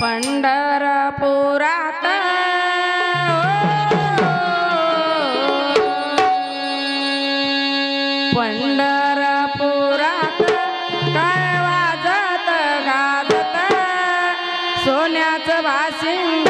पंढरपुरात. पंढरपुरात काय वाजत गाजत सोन्याचं भाशिंग